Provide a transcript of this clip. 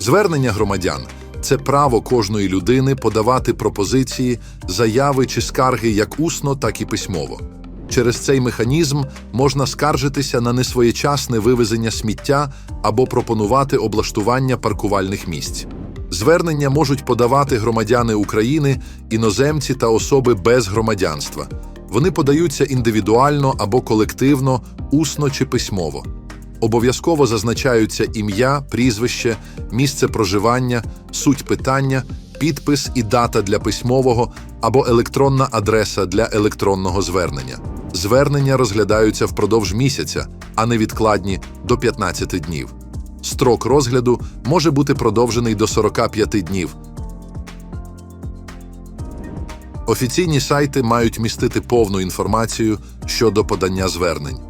Звернення громадян це право кожної людини подавати пропозиції, заяви чи скарги як усно, так і письмово. Через цей механізм можна скаржитися на несвоєчасне вивезення сміття або пропонувати облаштування паркувальних місць. Звернення можуть подавати громадяни України, іноземці та особи без громадянства. Вони подаються індивідуально або колективно, усно чи письмово. Обов'язково зазначаються ім'я, прізвище, місце проживання, суть питання, підпис і дата для письмового або електронна адреса для електронного звернення. Звернення розглядаються впродовж місяця, а невідкладні до 15 днів. Строк розгляду може бути продовжений до 45 днів. Офіційні сайти мають містити повну інформацію щодо подання звернень.